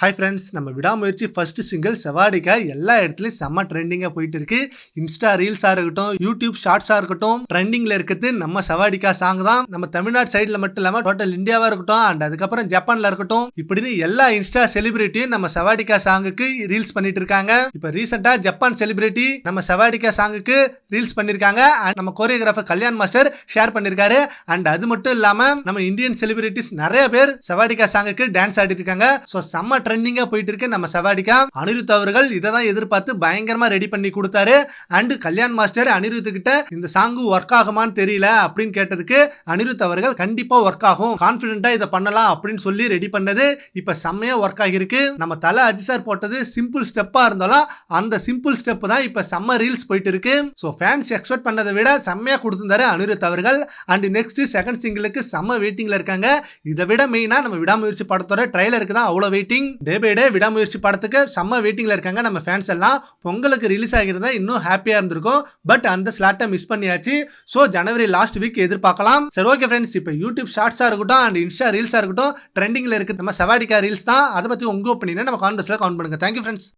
Hi friends நம்ம விடாமுயற்சி first single செவாடிக்கா எல்லா இடத்துலையும் செம்ம ட்ரெண்டிங்காக போயிட்டு இருக்கு. இன்ஸ்டா ரீல்ஸாக இருக்கட்டும் யூடியூப் ஷார்ட்ஸாக இருக்கட்டும் ட்ரெண்டிங்கில் இருக்கிறது நம்ம செவாடிக்கா சாங் தான். நம்ம தமிழ்நாடு சைடில் மட்டும் இல்லாமல் டோட்டல் இந்தியாவாக இருக்கட்டும் அண்ட் அதுக்கப்புறம் ஜப்பானில் இருக்கட்டும் இப்படின்னு எல்லா இன்ஸ்டா செலிபிரிட்டியும் நம்ம செவாடிக்கா சாங்குக்கு ரீல்ஸ் பண்ணிட்டு இருக்காங்க. இப்போ ரீசெண்டாக ஜப்பான் செலிபிரிட்டி நம்ம செவாடிக்கா சாங்குக்கு ரீல்ஸ் பண்ணியிருக்காங்க அண்ட் நம்ம கோரியோகிராஃபர் கல்யாண் மாஸ்டர் ஷேர் பண்ணியிருக்காரு அண்ட் அது மட்டும் இல்லாமல் நம்ம இந்தியன் செலிபிரிட்டிஸ் நிறைய பேர் செவாடிக்கா சாங்குக்கு டான்ஸ் ஆடிட்டு இருக்காங்க. ஸோ செம்ம ட்ரெண்டிங்கா போயிட்டு இருக்கு நம்ம செவாடிக்கா அனிருத் அவர்கள் இதை தான் எதிர்பார்த்து பயங்கரமா ரெடி பண்ணி கொடுத்தாரு. அண்ட் கல்யாண் மாஸ்டர் அனிருத் கிட்ட இந்த சாங்கு ஒர்க் ஆகுமான்னு தெரியல அப்படின்னு கேட்டதுக்கு அனிருத் அவர்கள் கண்டிப்பா ஒர்க் ஆகும். கான்பிடென்ட்டா இதை பண்ணலாம் அப்படின்னு சொல்லி ரெடி பண்ணது. இப்ப செம்மையா ஒர்க் ஆகிருக்கு நம்ம தலை அஜிசார் போட்டது சிம்பிள் ஸ்டெப்பா இருந்தாலும் அந்த சிம்பிள் ஸ்டெப் தான் இப்ப செம்ம ரீல்ஸ் போயிட்டு இருக்கு ஸோ ஃபேன்ஸ் எக்ஸ்பெக்ட் பண்ணதை விட செம்மையா கொடுத்துருந்தாரு அனிருத் அவர்கள். அண்ட் நெக்ஸ்ட் செகண்ட் சிங்கிளுக்கு செம்ம வெயிட்டிங்ல இருக்காங்க. இதை விட மெயினா நம்ம விடாமுயற்சி படத்தோட ட்ரைலருக்கு தான் அவ்வளோ வெயிட்டிங் டே பை டே விடாமுயற்சி படத்துக்கு செம்ம வெயிட்டிங்ல இருக்காங்க. நம்ம ஃபேன்ஸ் எல்லாம் பொங்கலுக்கு ரிலீஸ் ஆகிருந்தா இன்னும் ஹாப்பியா இருந்திருக்கும். பட் அந்த ஸ்லாட்டை மிஸ் பண்ணியாச்சு. ஸோ ஜனவரி லாஸ்ட் வீக் எதிர்பார்க்கலாம். சரி ஓகே ஃப்ரெண்ட்ஸ் இப்போ யூடியூப் ஷார்ட்ஸாக இருக்கட்டும் அண்ட் இன்ஸ்டா ரீல்ஸாக இருக்கட்டும் ட்ரெண்டிங்கில் இருக்கு நம்ம செவாடிக்கா ரீல்ஸ் தான். அதை பற்றி உங்க ஒப்பீனியனை நம்ம கான்வெர்ஸில் கவுண்ட் பண்ணுங்க. Thank you friends